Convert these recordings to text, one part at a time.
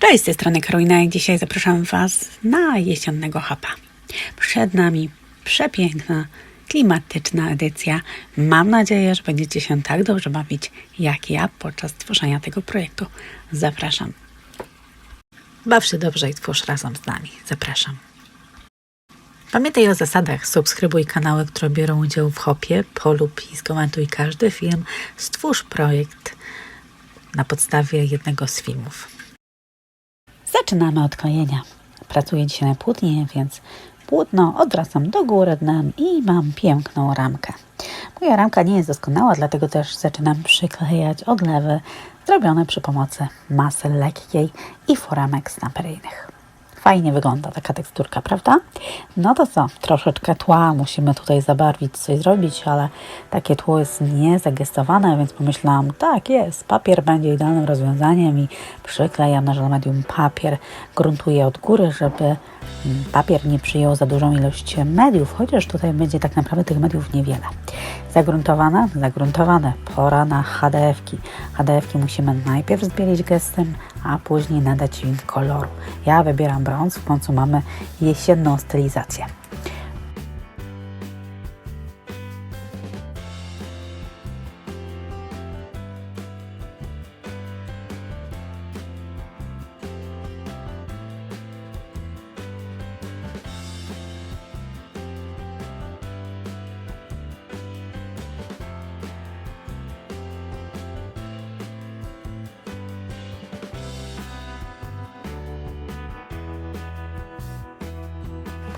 Cześć, z tej strony Karolina i dzisiaj zapraszam Was na jesiennego hapa. Przed nami przepiękna, klimatyczna edycja. Mam nadzieję, że będziecie się tak dobrze bawić jak ja podczas tworzenia tego projektu. Zapraszam. Baw się dobrze i twórz razem z nami. Zapraszam. Pamiętaj o zasadach. Subskrybuj kanały, które biorą udział w hopie, polub i skomentuj każdy film. Stwórz projekt na podstawie jednego z filmów. Zaczynamy od klejenia. Pracuję dzisiaj na płótnie, więc płótno odwracam do góry dnem i mam piękną ramkę. Moja ramka nie jest doskonała, dlatego też zaczynam przyklejać odlewy zrobione przy pomocy masy lekkiej i foramek snaperyjnych. Fajnie wygląda taka teksturka, prawda? No to co, troszeczkę tła musimy tutaj zabarwić, coś zrobić, ale takie tło jest niezagestowane, więc pomyślałam, tak jest, papier będzie idealnym rozwiązaniem i przyklejam na medium papier, gruntuję od góry, żeby mm, papier nie przyjął za dużą ilość mediów, chociaż tutaj będzie tak naprawdę tych mediów niewiele. Zagruntowane? Zagruntowane. Pora na HDF-ki. HDF-ki musimy najpierw zbielić gestem, a później nadać im koloru. Ja wybieram brąz, w końcu mamy jesienną stylizację.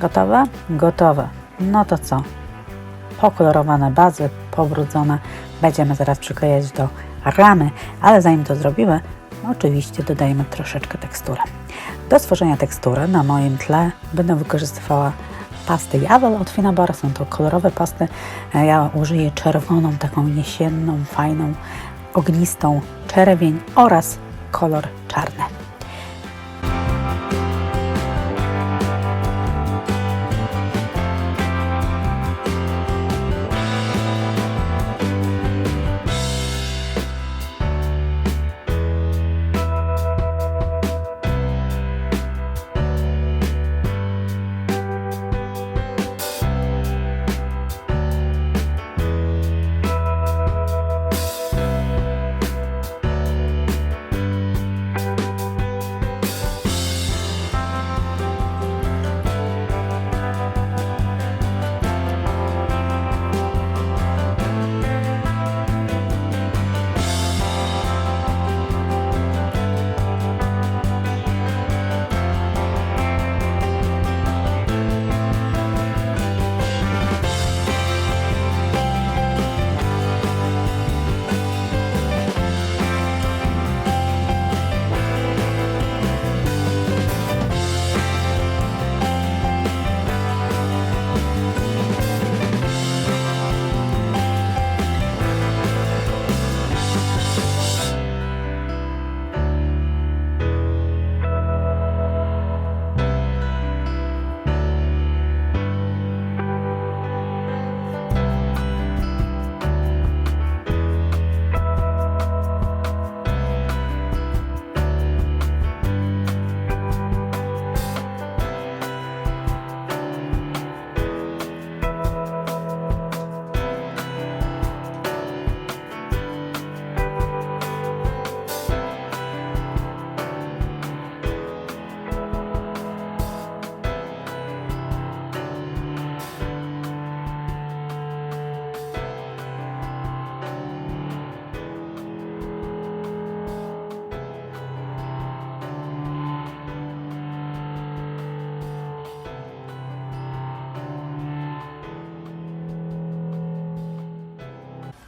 Gotowe? Gotowe. No to co? Pokolorowane bazy, pobrudzone. Będziemy zaraz przyklejać do ramy, ale zanim to zrobimy, oczywiście dodajemy troszeczkę tekstury. Do stworzenia tekstury na moim tle będę wykorzystywała pasty Jawel od Finabar. Są to kolorowe pasty. Ja użyję czerwoną, taką jesienną, fajną, ognistą czerwień oraz kolor czarny.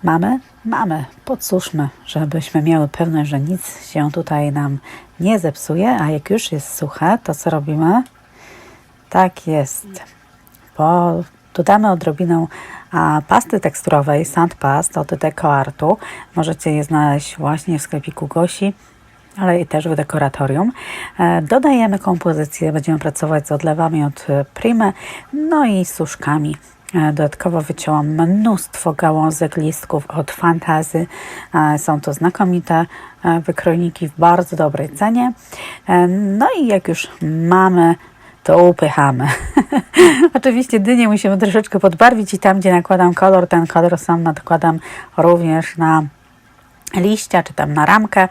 Mamy? Mamy. Podsuszmy, żebyśmy miały pewność, że nic się tutaj nam nie zepsuje, a jak już jest suche, to co robimy? Tak jest. Po, dodamy odrobinę a, pasty teksturowej Sandpast od DecoArtu. Możecie je znaleźć właśnie w sklepiku Gosi ale i też w dekoratorium. E, Dodajemy kompozycję, będziemy pracować z odlewami od Prime, no i suszkami. E, Dodatkowo wycięłam mnóstwo gałązek, listków od Fantazy. E, Są to znakomite e, wykrojniki w bardzo dobrej cenie. No i jak już mamy, to upychamy. Oczywiście dynię musimy troszeczkę podbarwić i tam, gdzie nakładam kolor, ten kolor sam nakładam również na liścia, czy tam na ramkę,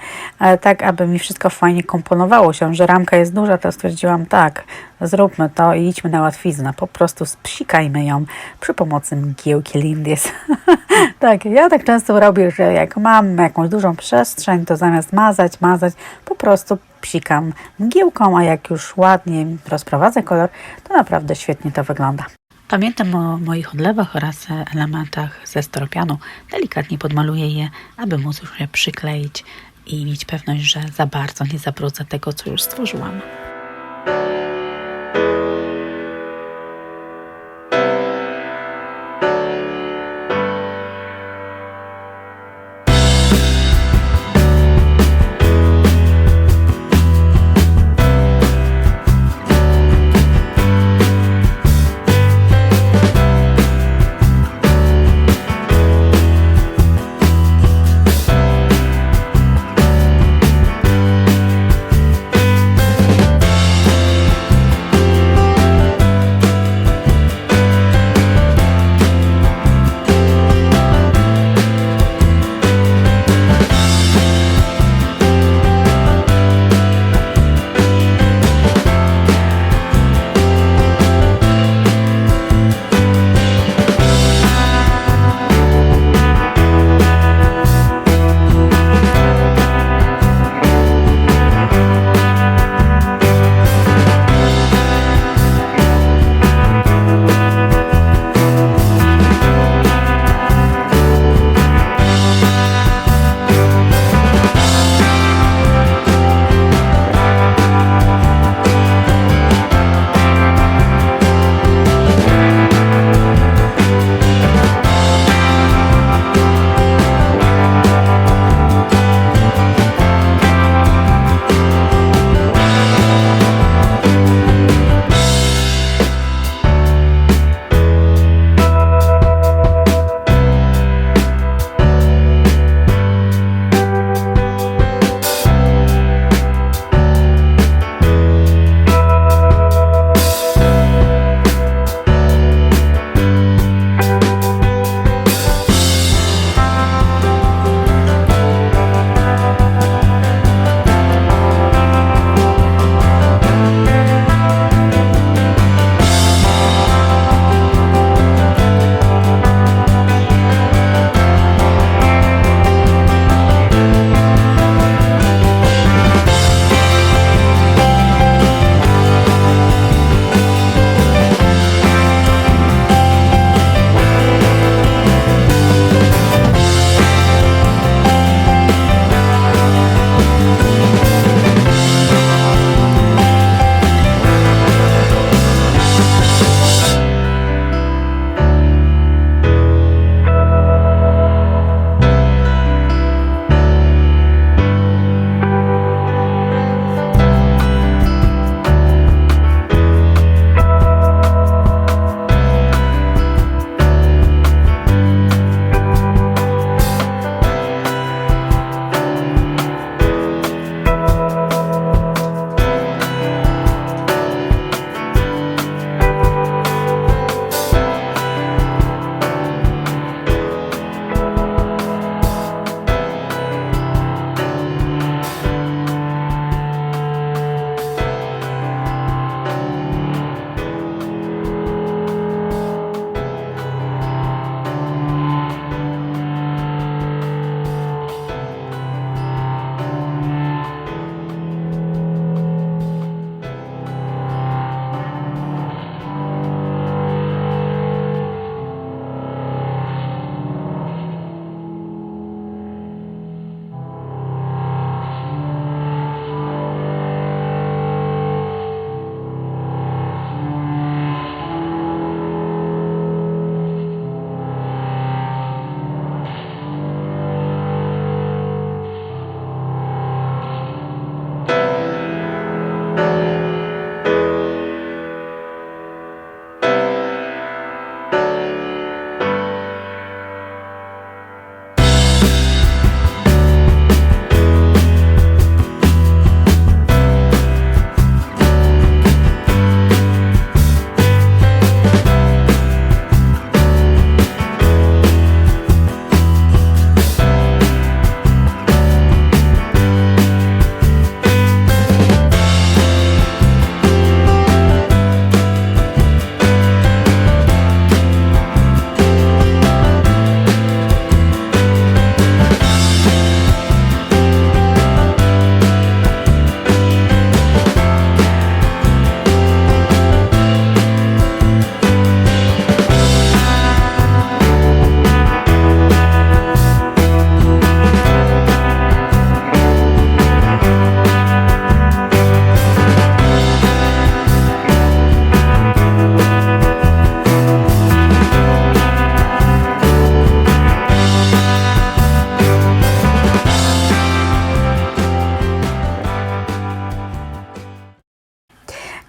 tak aby mi wszystko fajnie komponowało się, że ramka jest duża, to stwierdziłam tak, zróbmy to i idźmy na łatwiznę, po prostu spsikajmy ją przy pomocy mgiełki Lindis. tak, ja tak często robię, że jak mam jakąś dużą przestrzeń, to zamiast mazać, mazać, po prostu psikam mgiełką, a jak już ładnie rozprowadzę kolor, to naprawdę świetnie to wygląda. Pamiętam o moich odlewach oraz elementach ze stropianu. Delikatnie podmaluję je, aby móc już je przykleić i mieć pewność, że za bardzo nie zabrudzę tego, co już stworzyłam.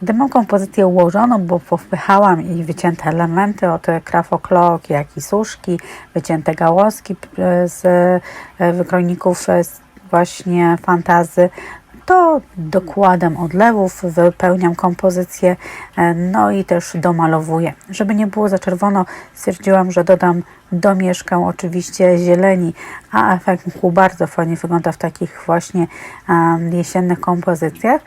Gdy mam kompozycję ułożoną, bo powpychałam i wycięte elementy od krafoklok, jak i suszki, wycięte gałązki e, z e, wykrojników e, właśnie fantazy, to dokładem odlewów wypełniam kompozycję, no i też domalowuję. Żeby nie było za czerwono, stwierdziłam, że dodam domieszkę oczywiście zieleni, a efekt mchu bardzo fajnie wygląda w takich właśnie jesiennych kompozycjach.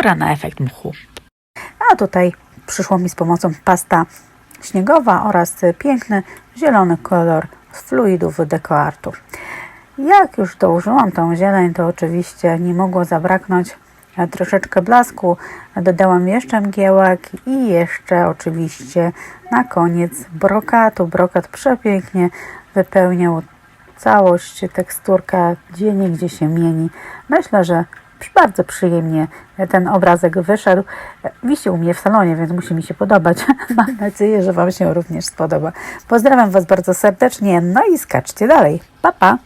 Pora na efekt mchu. A tutaj przyszło mi z pomocą pasta śniegowa oraz piękny zielony kolor z fluidów dekoartu. Jak już dołożyłam tą zieleń, to oczywiście nie mogło zabraknąć troszeczkę blasku. Dodałam jeszcze mgiełek i jeszcze oczywiście na koniec brokatu. Brokat przepięknie wypełniał całość, teksturka gdzie niegdzie się mieni. Myślę, że bardzo przyjemnie ten obrazek wyszedł. Wisi u mnie w salonie, więc musi mi się podobać. Mam nadzieję, że Wam się również spodoba. Pozdrawiam Was bardzo serdecznie, no i skaczcie dalej. Pa, pa!